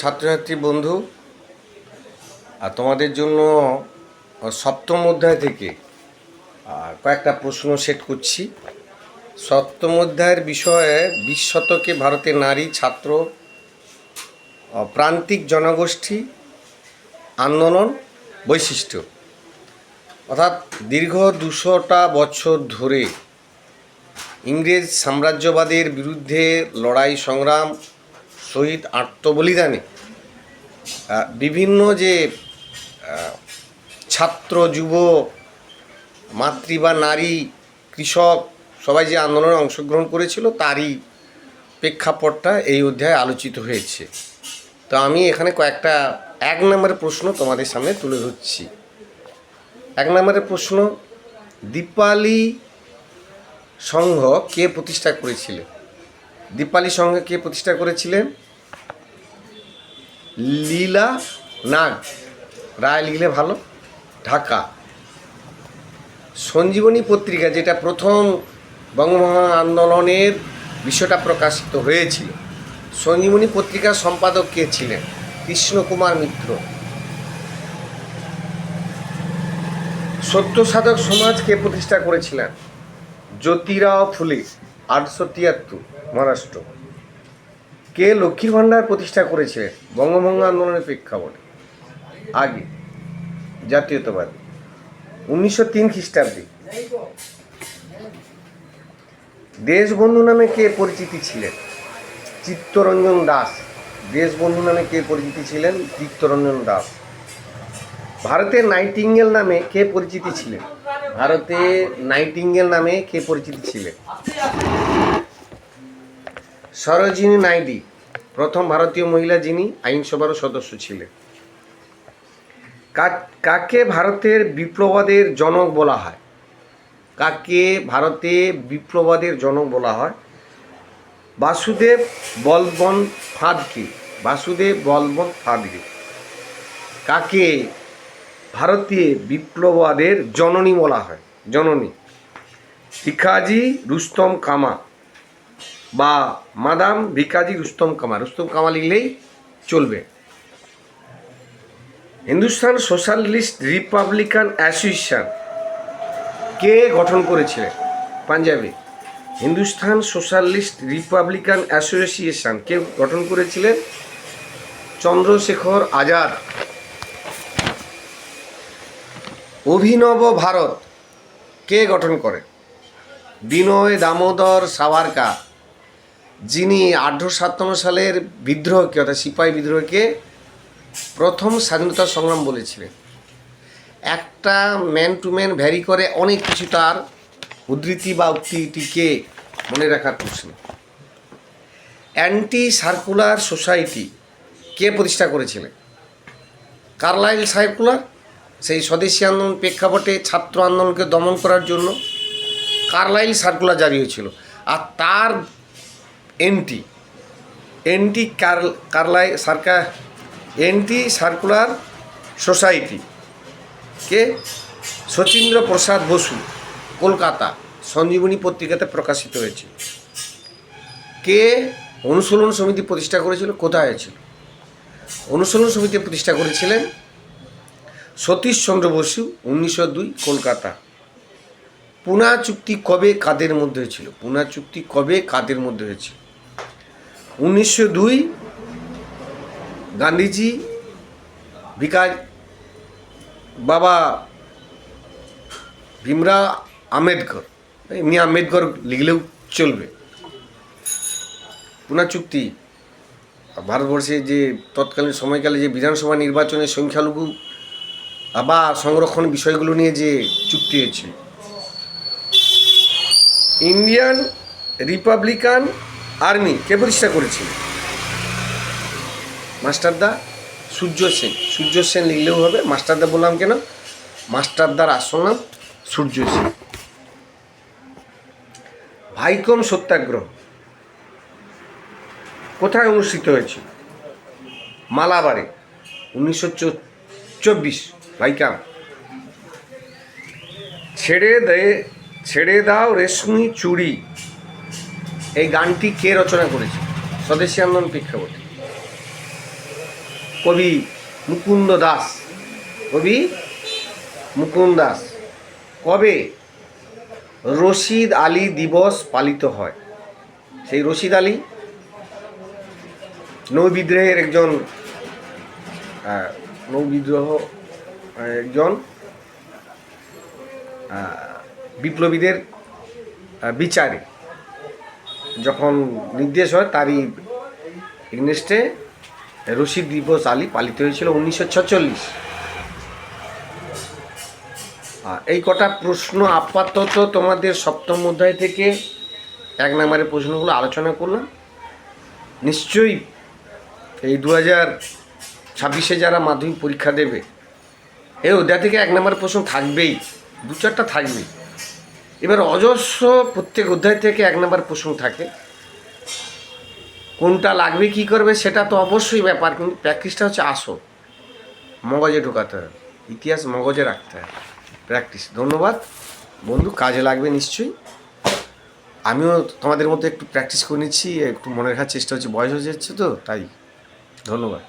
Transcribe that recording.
ছাত্রছাত্রী বন্ধু, আর তোমাদের জন্য সপ্তম অধ্যায় থেকে কয়েকটা প্রশ্ন সেট করছি। সপ্তম অধ্যায়ের বিষয়ে বিশ শতকে ভারতের নারী, ছাত্র প্রান্তিক জনগোষ্ঠী আন্দোলন বৈশিষ্ট্য। অর্থাৎ দীর্ঘ দুশোটা বছর ধরে ইংরেজ সাম্রাজ্যবাদের বিরুদ্ধে লড়াই, সংগ্রাম শহীদ আত্মবলিদানে বিভিন্ন যে ছাত্র, যুব, মাতৃ বা নারী, কৃষক সবাই যে আন্দোলনে অংশগ্রহণ করেছিল তারই প্রেক্ষাপটটা এই অধ্যায়ে আলোচিত হয়েছে। তো আমি এখানে কয়েকটা, এক নম্বরের প্রশ্ন তোমাদের সামনে তুলে ধরছি। এক নম্বরের প্রশ্ন, দীপালি সংঘ কে প্রতিষ্ঠা করেছিলেন দীপালি সংঘ কে প্রতিষ্ঠা করেছিলেন? লীলা নাগ। রায় লিখলে ভালো। ঢাকা। সঞ্জীবনী পত্রিকা যেটা প্রথম বঙ্গভঙ্গ আন্দোলনের বিষয়টা প্রকাশিত হয়েছিল। সঞ্জীবনী পত্রিকার সম্পাদক কে ছিলেন? কৃষ্ণকুমার মিত্র। সত্য সাধক সমাজ কে প্রতিষ্ঠা করেছিলেন? জ্যোতিরাও ফুলে, আটশো তিয়াত্তর, মহারাষ্ট্র। কে লক্ষ্মীর ভাণ্ডার প্রতিষ্ঠা করেছিলেন বঙ্গভঙ্গ আন্দোলনের প্রেক্ষাপটে। আগে। জাতীয়তাবাদী। উনিশশো তিন খ্রিস্টাব্দে। দেশবন্ধু নামে কে পরিচিতি ছিলেন? চিত্তরঞ্জন দাস। দেশবন্ধু নামে কে পরিচিতি ছিলেন? চিত্তরঞ্জন দাস। ভারতে নাইটিঙ্গেল নামে কে পরিচিতি ছিলেন? ভারতে নাইটিঙ্গেল নামে কে পরিচিতি ছিলেন? সরোজিনী নাইডি, প্রথম ভারতীয় মহিলা যিনি আইনসভারও সদস্য ছিলেন। কাকে ভারতের বিপ্লবাদের জনক বলা হয়? কাকে ভারতে বিপ্লবাদের জনক বলা হয়? বাসুদেব বলবন ফাদকে, বাসুদেব বলবন ফাদকে। কাকে ভারতীয় বিপ্লবাদের জননী বলা হয়? জননী। ভিকাজি রুস্তম কামা বা মাদাম ভিকাজি রুস্তম কামা রুস্তম কামা লিখলেই চলবে। হিন্দুস্তান সোশ্যালিস্ট রিপাবলিকান অ্যাসোসিয়েশন কে গঠন করেছিলেন? পাঞ্জাবে। হিন্দুস্তান সোশ্যালিস্ট রিপাবলিকান অ্যাসোসিয়েশন কে গঠন করেছিলেন? চন্দ্রশেখর আজাদ। অভিনব ভারত কে গঠন করেন? বিনয় দামোদর সাভারকার। যিনি আঠারোশো সাতান্ন সালের বিদ্রোহকে, অর্থাৎ সিপাহী বিদ্রোহকে প্রথম স্বাধীনতা সংগ্রাম বলেছিলেন। একটা ম্যান টু ম্যান ভ্যারি করে অনেক কিছু তার উদ্ধৃতি বা উক্তিটিকে মনে রাখার প্রশ্ন। অ্যান্টি সার্কুলার সোসাইটি কে প্রতিষ্ঠা করেছিলেন? কার্লাইল সার্কুলার, সেই স্বদেশী আন্দোলন প্রেক্ষাপটে ছাত্র আন্দোলনকে দমন করার জন্য কার্লাইল সার্কুলার জারি হয়েছিল। আর তার এন্টি এনটি কার্ল কার্লাই সার্কা এনটি সার্কুলার সোসাইটি কে? শচীন্দ্র প্রসাদ বসু, কলকাতা, সঞ্জীবনী পত্রিকাতে প্রকাশিত হয়েছে। কে? অনুশীলন সমিতি প্রতিষ্ঠা করেছিল, কোথায় হয়েছিল অনুশীলন সমিতি প্রতিষ্ঠা করেছিলেন সতীশচন্দ্র বসু, উনিশশো দুই, কলকাতা। পুনা চুক্তি কবে কাদের মধ্যে হয়েছিল? পুনা চুক্তি কবে কাদের মধ্যে হয়েছিল? উনিশশো দুই, গান্ধীজি বিকাশ বাবা ভীমরা আম্বেদকর। এমনি আম্বেদকর লিখলেও চলবে। পুনা চুক্তি। ভারতবর্ষে যে তৎকালীন সময়কালে যে বিধানসভা নির্বাচনে সংখ্যালঘু বা সংরক্ষণ বিষয়গুলো নিয়ে যে চুক্তি হয়েছিল ইন্ডিয়ান রিপাবলিকান আর্মি, কে প্রতিষ্ঠা করেছিল? মাস্টারদা সূর্য সেন। সূর্য সেন লিখলেও হবে মাস্টারদা বললাম কেন? মাস্টারদার আসল নাম সূর্য সেন। ভাইকম সত্যাগ্রহ। কোথায় অনুষ্ঠিত হয়েছিল মালাবারে, উনিশশো চব্বিশ, ভাইকাম। ছেড়ে দে, ছেড়ে দাও রেশমি চুড়ি এই গানটি কে রচনা করেছে? স্বদেশী আন্দোলন প্রেক্ষাপটে। কবি মুকুন্দ দাস। কবি মুকুন্দ দাস। কবে রশিদ আলী দিবস পালিত হয়? সেই রশিদ আলী নৌবিদ্রোহের একজন নৌবিদ্রোহ একজন বিপ্লবীদের বিচারে। যখন নির্দেশ হয়, তারই এগনেস্টে রশিদ দিবস আলী পালিত হয়েছিল উনিশশো ছচল্লিশ। এই কটা প্রশ্ন আপাতত তোমাদের সপ্তম অধ্যায় থেকে এক নম্বরের প্রশ্নগুলো আলোচনা করলাম। নিশ্চয়ই এই দু হাজার ছাব্বিশে যারা মাধ্যমিক পরীক্ষা দেবে, এই অধ্যায় থেকে এক নম্বর প্রশ্ন থাকবেই দু চারটা থাকবেই। এবার অজস্র প্রত্যেক অধ্যায় থেকে এক নম্বর প্রশ্ন থাকে। কোনটা লাগবে, কি করবে, সেটা তো অবশ্যই ব্যাপার, কিন্তু প্র্যাকটিসটা হচ্ছে আসো মগজে ঢোকাতে হবে, ইতিহাস মগজে রাখতে হবে প্র্যাকটিস ধন্যবাদ। বন্ধু, কাজে লাগবে নিশ্চয়ই। আমিও তোমাদের মতো একটু প্র্যাকটিস করে নিচ্ছি, একটু মনে রাখার চেষ্টা হচ্ছে, বয়স হয়ে যাচ্ছে তো, তাই। ধন্যবাদ।